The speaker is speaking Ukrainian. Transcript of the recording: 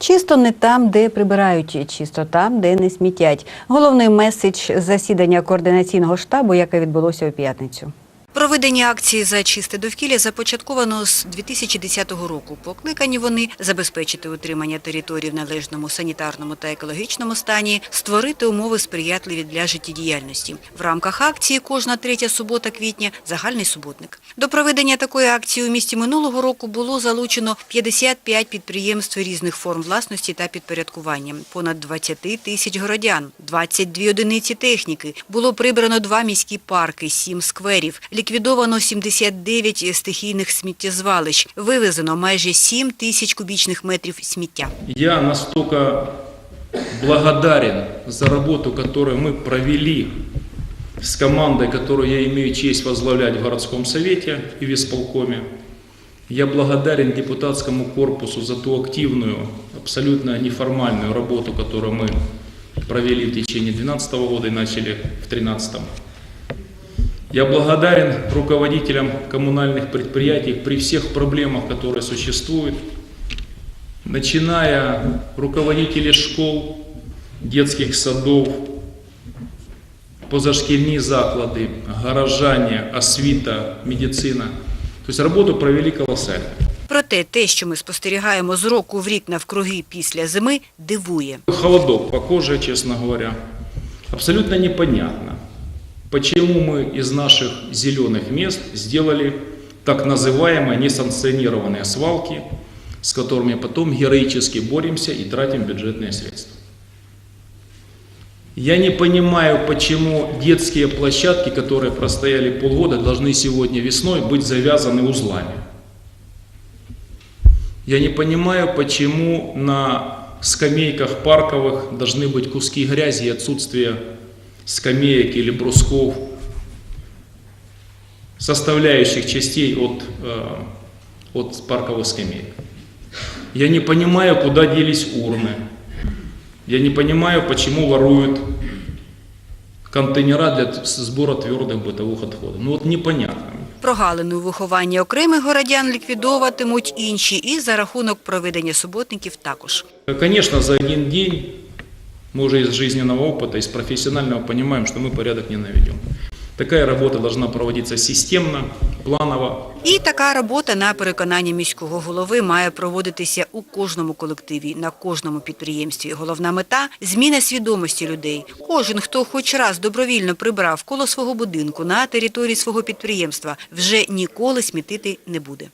Чисто не там, де прибирають, чисто там, де не смітять. Головний меседж засідання координаційного штабу, яке відбулося у п'ятницю. Проведення акції за чисте довкілля започатковано з 2010 року. Покликані вони забезпечити утримання територій в належному санітарному та екологічному стані, створити умови сприятливі для життєдіяльності. В рамках акції кожна третя субота квітня загальний суботник. До проведення такої акції у місті минулого року було залучено 55 підприємств різних форм власності та підпорядкування, понад 20 тисяч городян, 22 одиниці техніки. Було прибрано два міські парки, 7 скверів. Ліквідовано 79 стихійних сміттєзвалищ. Вивезено майже 7 тисяч кубічних метрів сміття. Я настолько благодарен за работу, которую мы провели с командой, которую я имею честь возглавлять в городском совете и в исполкоме. Я благодарен депутатскому корпусу за ту активную, абсолютно неформальную работу, которую мы провели в течение 2012 года и начали в 2013. Я благодарен руководителям коммунальных предприятий при всех проблемах, которые существуют, начиная руководители школ, детских садов, позашкільні заклади, горожане, освіта, медицина. То есть работу провели колоссально. Проте те, що ми спостерігаємо з року в рік навкруги після зими, дивує. Холодок по коже, честно говоря. Абсолютно непонятно, почему мы из наших зеленых мест сделали так называемые несанкционированные свалки, с которыми потом героически боремся и тратим бюджетные средства. Я не понимаю, почему детские площадки, которые простояли полгода, должны сегодня весной быть завязаны узлами. Я не понимаю, почему на скамейках парковых должны быть куски грязи и отсутствие скамеек или брусков, составляющих частей от, э, от парковых скамеек. Я не понимаю, куда делись урны. Я не понимаю, почему воруют контейнера для сбора твердых бытовых отходов. Ну вот непонятно. Прогалини у вихованні окремих городян ліквідовуватимуть інші і за рахунок проведення суботників також. Конечно, за один день мы уже из жизненного опыта, из профессионального понимаем, что мы порядок не наведем. Такая работа должна проводиться системно, планово, І така робота, на переконання міського голови, має проводитися у кожному колективі, на кожному підприємстві. Головна мета – зміна свідомості людей. Кожен, хто хоч раз добровільно прибрав коло свого будинку на території свого підприємства, вже ніколи смітити не буде.